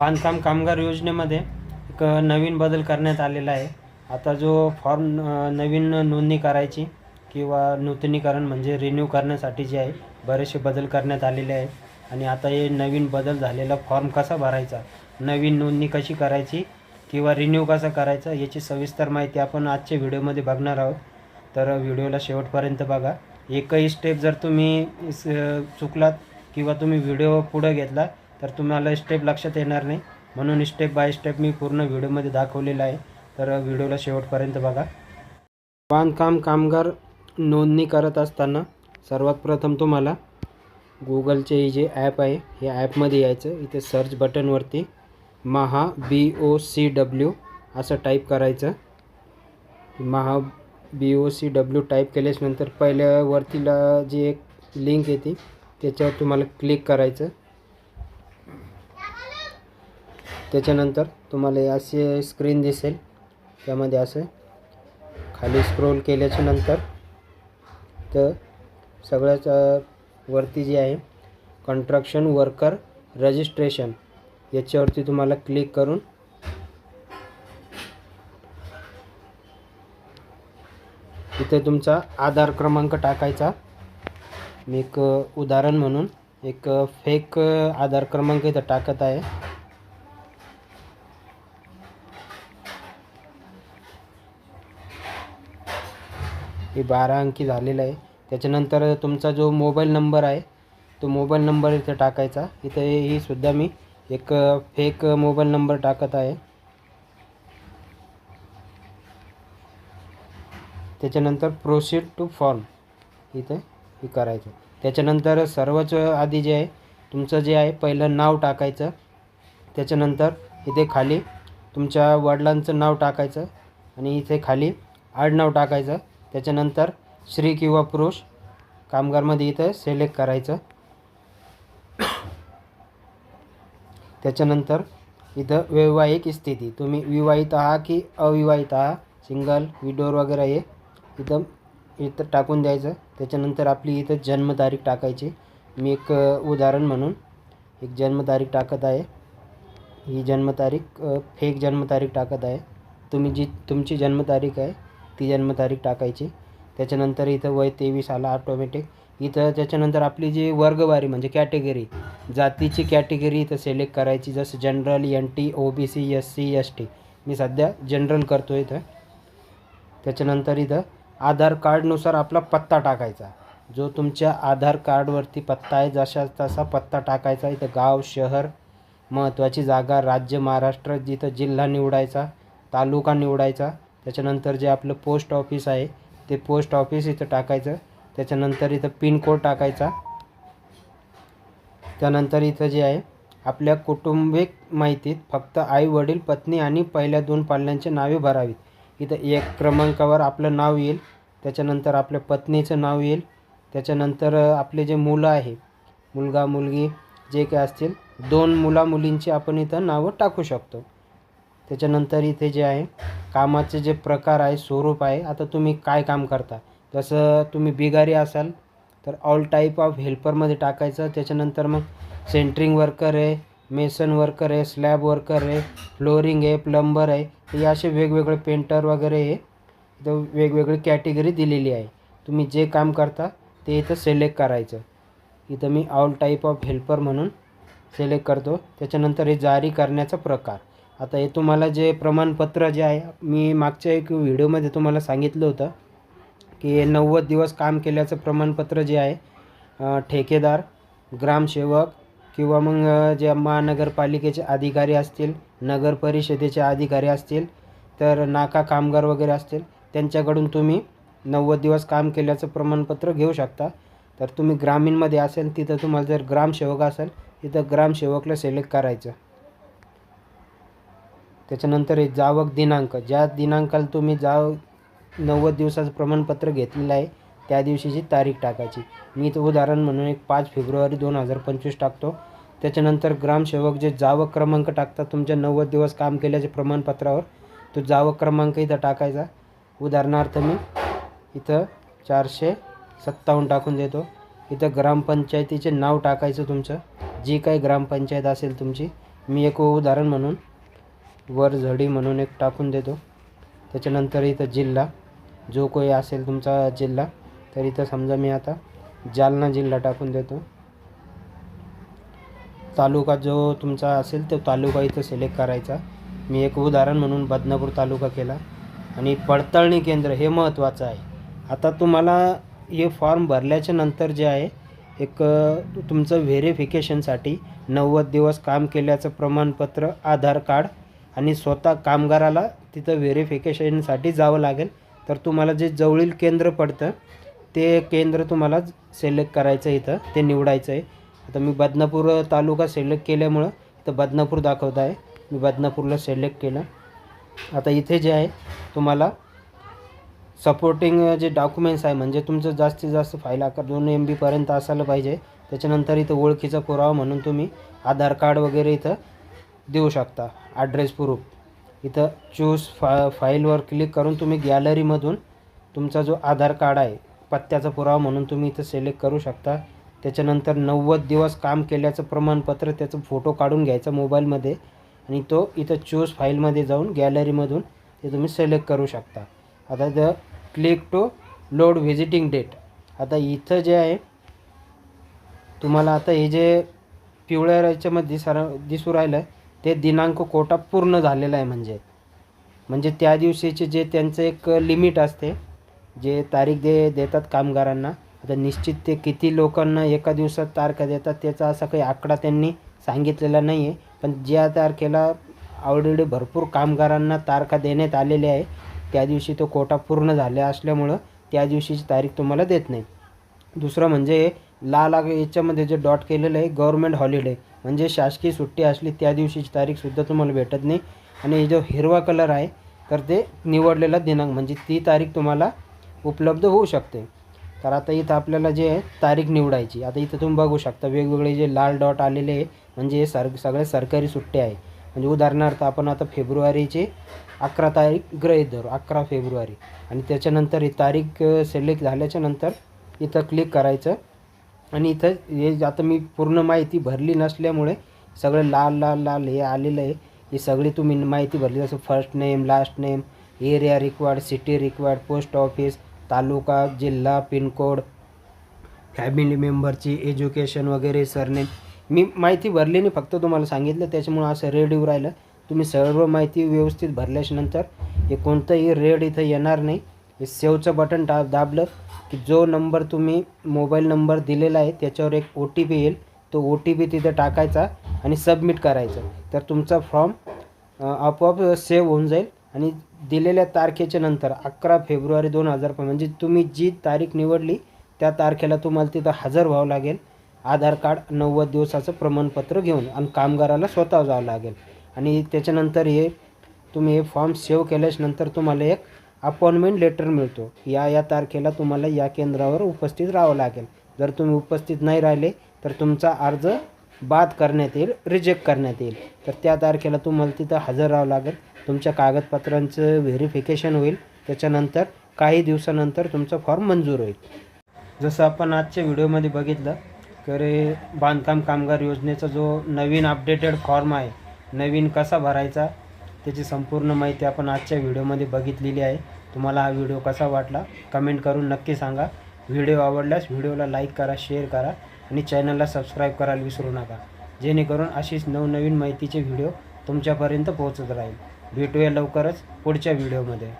बांधकाम कामगार योजनेमध्ये एक नवीन बदल करण्यात आलेला आहे. आता जो फॉर्म नवीन नोंदणी करायची किंवा नूतनीकरण म्हणजे रिन्यू करण्यासाठी जे आहे बरेचसे बदल करण्यात आलेले आहे आणि आता हे नवीन बदल झालेला फॉर्म कसा भरायचा? नवीन नोंदणी कशी करायची किंवा रिन्यू कसा करायचा याची सविस्तर माहिती आपण आजच्या व्हिडिओमध्ये बघणार आहोत. तर व्हिडिओला शेवटपर्यंत बघा. एकही स्टेप जर तुम्ही चुकलात किंवा तुम्ही व्हिडिओ पुढं घेतला तर तुम्हाला स्टेप लक्षात येणार नाही. म्हणून स्टेप बाय स्टेप मी पूर्ण व्हिडिओमध्ये दाखवलेलं आहे. तर व्हिडिओला शेवटपर्यंत बघा. बांधकाम कामगार नोंदणी करत असताना सर्वात प्रथम तुम्हाला गुगलचे हे जे ॲप आहे हे ॲपमध्ये यायचं. इथे search बटनवरती Maha B O C W असं टाईप करायचं. Maha B O C W type केल्याच्यानंतर पहिल्या वरतीला जी एक लिंक येते त्याच्यावर तुम्हाला क्लिक करायचं. त्याच्यानंतर तुम्हाला असे स्क्रीन दिसेल. त्यामध्ये असं खाली स्क्रोल केल्याच्यानंतर तर सगळ्याच वरती जे आहे कन्स्ट्रक्शन वर्कर रजिस्ट्रेशन याच्यावरती तुम्हाला क्लिक करून इथे तुमचा आधार क्रमांक टाकायचा. मी एक उदाहरण म्हणून एक फेक आधार क्रमांक इथं टाकत आहे. हे बारा अंकी झालेलं आहे. त्याच्यानंतर तुमचा जो मोबाईल नंबर आहे तो मोबाईल नंबर इथे टाकायचा. इथे ही सुद्धा मी एक फेक मोबाईल नंबर टाकत आहे. त्याच्यानंतर प्रोसीड टू फॉर्म इथे हे करायचं. त्याच्यानंतर सर्वच आधी जे आहे तुमचं जे आहे पहिलं नाव टाकायचं. त्याच्यानंतर इथे खाली तुमच्या वडिलांचं नाव टाकायचं. आणि इथे खाली आडनाव टाकायचं. त्याच्यानंतर स्त्री किंवा पुरुष कामगारमध्ये इथं सिलेक्ट करायचं. त्याच्यानंतर इथं वैवाहिक स्थिती. तुम्ही विवाहित आहात की अविवाहित आहात? सिंगल विडोर वगैरे हे इथं इथं टाकून द्यायचं. त्याच्यानंतर आपली इथं जन्मतारीख टाकायची. मी एक उदाहरण म्हणून एक जन्मतारीख टाकत आहे. ही जन्मतारीख फेक जन्मतारीख टाकत आहे. तुम्ही जी तुमची जन्मतारीख आहे ती जन्मतारीख टाकायची. त्याच्यानंतर इथं वय तेवीस आला ऑटोमॅटिक इथं त्याच्यानंतर आपली जी वर्गवारी म्हणजे कॅटेगरी जातीची कॅटेगरी इथं सिलेक्ट करायची. जसं general N T O B C S C S T मी सध्या जनरल करतो इथं. त्याच्यानंतर इथं आधार कार्डनुसार आपला पत्ता टाकायचा. जो तुमच्या आधार कार्डवरती पत्ता आहे जशा तसा पत्ता टाकायचा. इथं गाव शहर महत्त्वाची जागा राज्य महाराष्ट्र जिथं जिल्हा निवडायचा तालुका निवडायचा. त्याच्यानंतर जे आपलं पोस्ट ऑफिस आहे ते पोस्ट ऑफिस इथं टाकायचं. त्याच्यानंतर इथं पिनकोड टाकायचा. त्यानंतर इथं जे आहे आपल्या कौटुंबिक माहितीत फक्त आई वडील पत्नी आणि पहिल्या दोन पाल्यांचे नावे भरावीत. इथं एक क्रमांकावर आपलं नाव येईल. त्याच्यानंतर आपल्या पत्नीचं नाव येईल. त्याच्यानंतर आपले जे मुलं आहे मुलगा मुलगी जे काय असतील दोन मुला मुलींची आपण इथं नावं टाकू शकतो. त्याच्यानंतर इथे जे आहे कामाचे जे प्रकार आहे स्वरूप आहे आता तुम्ही काय काम करता? जसं तुम्ही बिगारी असाल तर ऑल टाईप ऑफ हेल्परमध्ये टाकायचं त्याच्यानंतर मग सेंटरिंग वर्कर आहे मेसन वर्कर आहे स्लॅब वर्कर आहे फ्लोरिंग आहे प्लंबर आहे हे असे वेगवेगळे पेंटर वगैरे हे इथं वेगवेगळी कॅटेगरी दिलेली आहे. तुम्ही जे काम करता ते इथं सिलेक्ट करायचं. इथं मी ऑल टाईप ऑफ हेल्पर म्हणून सिलेक्ट करतो. त्याच्यानंतर हे जारी करण्याचा प्रकार. आता हे तुम्हाला जे प्रमाणपत्र जे आहे मी मागच्या एक व्हिडिओमध्ये तुम्हाला सांगितलं होतं की नव्वद दिवस काम केल्याचं प्रमाणपत्र जे आहे ठेकेदार ग्रामसेवक किंवा मग जे महानगरपालिकेचे अधिकारी असतील नगर परिषदेचे अधिकारी असतील तर नाका कामगार वगैरे असतील त्यांच्याकडून तुम्ही नव्वद दिवस काम केल्याचं प्रमाणपत्र घेऊ शकता. तर तुम्ही ग्रामीणमध्ये असेल तिथं तुम्हाला जर ग्रामसेवक असेल तिथं ग्रामसेवकला सिलेक्ट करायचं. त्याच्यानंतर हे जावक दिनांक ज्या दिनांकाला तुम्ही जाव नव्वद दिवसाचं प्रमाणपत्र घेतलेलं आहे त्या दिवशीची तारीख टाकायची. मी इथं उदाहरण म्हणून एक पाच फेब्रुवारी दोन हजार पंचवीस टाकतो. त्याच्यानंतर ग्रामसेवक जे जावक क्रमांक टाकतात तुमच्या नव्वद दिवस काम केल्याच्या प्रमाणपत्रावर तो जावक क्रमांक इथं टाकायचा. उदाहरणार्थ मी इथं चारशे सत्तावन्न टाकून देतो. इथं ग्रामपंचायतीचे नाव टाकायचं तुमचं. जी काही ग्रामपंचायत असेल तुमची. मी एक उदाहरण म्हणून वर झडी म्हणून एक टाकून देतो. त्याच्यानंतर इथं जिल्हा. जो कोई असेल तुमचा जिल्हा तर इथं समजा मी आता जालना जिल्हा टाकून देतो. तालुका जो तुमचा असेल तो तालुका इथं सिलेक्ट करायचा. मी एक उदाहरण म्हणून बदनापूर तालुका केला. आणि पडताळणी केंद्र हे महत्त्वाचं आहे. आता तुम्हाला हे फॉर्म भरल्याच्या नंतर जे आहे एक तुमचं व्हेरिफिकेशनसाठी नव्वद दिवस काम केल्याचं प्रमाणपत्र आधार कार्ड आणि स्वतः कामगाराला तिथं व्हेरिफिकेशनसाठी जावं लागेल. तर तुम्हाला जे जवळील केंद्र पडतं ते केंद्र तुम्हाला सिलेक्ट करायचं आहे इथं. ते निवडायचं आहे. आता मी बदनापूर तालुका सिलेक्ट केल्यामुळं इथं बदनापूर दाखवत आहे. मी बदनापूरला सिलेक्ट केलं. आता इथे जे आहे तुम्हाला सपोर्टिंग जे डॉक्युमेंट्स आहे म्हणजे तुमचं जास्तीत जास्त फाईल आकार दोन एम बीपर्यंत असायला पाहिजे. त्याच्यानंतर इथं ओळखीचा पुरावा म्हणून तुम्ही आधार कार्ड वगैरे इथं देऊ शकता. ॲड्रेस प्रूफ इथं चूज फा फाईलवर क्लिक करून तुम्ही गॅलरीमधून तुमचा जो आधार कार्ड आहे पत्त्याचा पुरावा म्हणून तुम्ही इथं सिलेक्ट करू शकता. त्याच्यानंतर नव्वद दिवस काम केल्याचं प्रमाणपत्र त्याचं फोटो काढून घ्यायचा मोबाईलमध्ये आणि तो इथं चूज फाईलमध्ये जाऊन गॅलरीमधून ते तुम्ही सिलेक्ट करू शकता. आता the click to load visiting date आता इथं जे आहे तुम्हाला आता हे जे पिवळ्या याच्यामध्ये सर दिसू राहिलं आहे ते दिनांक कोटा पूर्ण झालेला आहे म्हणजे. म्हणजे त्या दिवशीचे जे त्यांचं एक लिमिट असते जे तारीख दे देतात कामगारांना आता निश्चित ते किती लोकांना एका दिवसात तारखा देतात त्याचा असा काही आकडा त्यांनी सांगितलेला नाही आहे पण ज्या तारखेला ऑलरेडी भरपूर कामगारांना तारखा देण्यात आलेल्या आहे त्या दिवशी तो कोटा पूर्ण झाल्या असल्यामुळं त्या दिवशीची तारीख तुम्हाला देत नाही. दुसरं म्हणजे लाल याच्यामध्ये जे डॉट केलेलं आहे गव्हर्मेंट हॉलिडे म्हणजे शासकीय सुट्टी असली त्या दिवशीची तारीखसुद्धा तुम्हाला भेटत नाही. आणि जो हिरवा कलर आहे तर ते निवडलेला दिनांक म्हणजे ती तारीख तुम्हाला उपलब्ध होऊ शकते. तर आता इथं आपल्याला जे आहे तारीख निवडायची. आता इथं तुम्ही बघू शकता वेगवेगळे जे लाल डॉट आलेले आहे म्हणजे सर सगळे सरकारी सुट्टे आहे. म्हणजे उदाहरणार्थ आपण आता फेब्रुवारीचे अकरा तारीख गृहीत धरू अकरा फेब्रुवारी. आणि त्याच्यानंतर ही तारीख सिलेक्ट झाल्याच्यानंतर इथं क्लिक करायचं. आणि इथं हे आता मी पूर्ण माहिती भरली नसल्यामुळे सगळं लाल लाल लाल हे आलेलं आहे. ही सगळी तुम्ही माहिती भरली जसं first name last name area required city required post office taluka जिल्हा पिनकोड फॅमिली मेंबरची एज्युकेशन वगैरे सरनेम मी माहिती भरली नाही फक्त तुम्हाला सांगितलं त्याच्यामुळं असं रेड येऊ राहिलं. तुम्ही सर्व माहिती व्यवस्थित भरल्याच्यानंतर हे कोणतंही रेड इथं येणार नाही. हे सेवचं बटन टा दाबलं की जो नंबर तुम्ही मोबाईल नंबर दिलेला आहे त्याच्यावर एक ओ टी पी येईल. तो ओ टी पी तिथं टाकायचा आणि सबमिट करायचं. तर तुमचा फॉर्म आपोआप सेव्ह होऊन जाईल. आणि दिलेल्या तारखेच्या नंतर अकरा फेब्रुवारी दोन हजार पण म्हणजे तुम्ही जी तारीख निवडली त्या तारखेला तुम्हाला तिथं हजर व्हावं लागेल. आधार कार्ड नव्वद दिवसाचं प्रमाणपत्र घेऊन आणि कामगाराला स्वतः जावं लागेल. आणि त्याच्यानंतर हे तुम्ही हे फॉर्म सेव्ह केल्याच्यानंतर तुम्हाला एक अपॉइंटमेंट लेटर मिळतो. या या तारखेला तुम्हाला या केंद्रावर उपस्थित राहावं लागेल. जर तुम्ही उपस्थित नाही राहिले तर तुमचा अर्ज बाद करण्यात येईल रिजेक्ट करण्यात येईल. तर त्या तारखेला तुम्हाला तिथं हजर राहावं लागेल. तुमच्या कागदपत्रांचं व्हेरिफिकेशन होईल. त्याच्यानंतर काही दिवसानंतर तुमचा फॉर्म मंजूर होईल. जसं आपण आजच्या व्हिडिओमध्ये बघितलं तर बांधकाम कामगार योजनेचा जो नवीन अपडेटेड फॉर्म आहे नवीन कसा भरायचा त्याची संपूर्ण माहिती आपण आजच्या व्हिडिओमध्ये बघितलेली आहे. तुम्हाला हा व्हिडिओ कसा वाटला कमेंट करून नक्की सांगा. व्हिडिओ आवडल्यास व्हिडिओला लाईक करा शेअर करा आणि चॅनलला सबस्क्राईब करायला विसरू नका. जेणेकरून अशीच नवनवीन माहितीचे व्हिडिओ तुमच्यापर्यंत पोहोचत राहील. भेटूया लवकरच पुढच्या व्हिडिओमध्ये.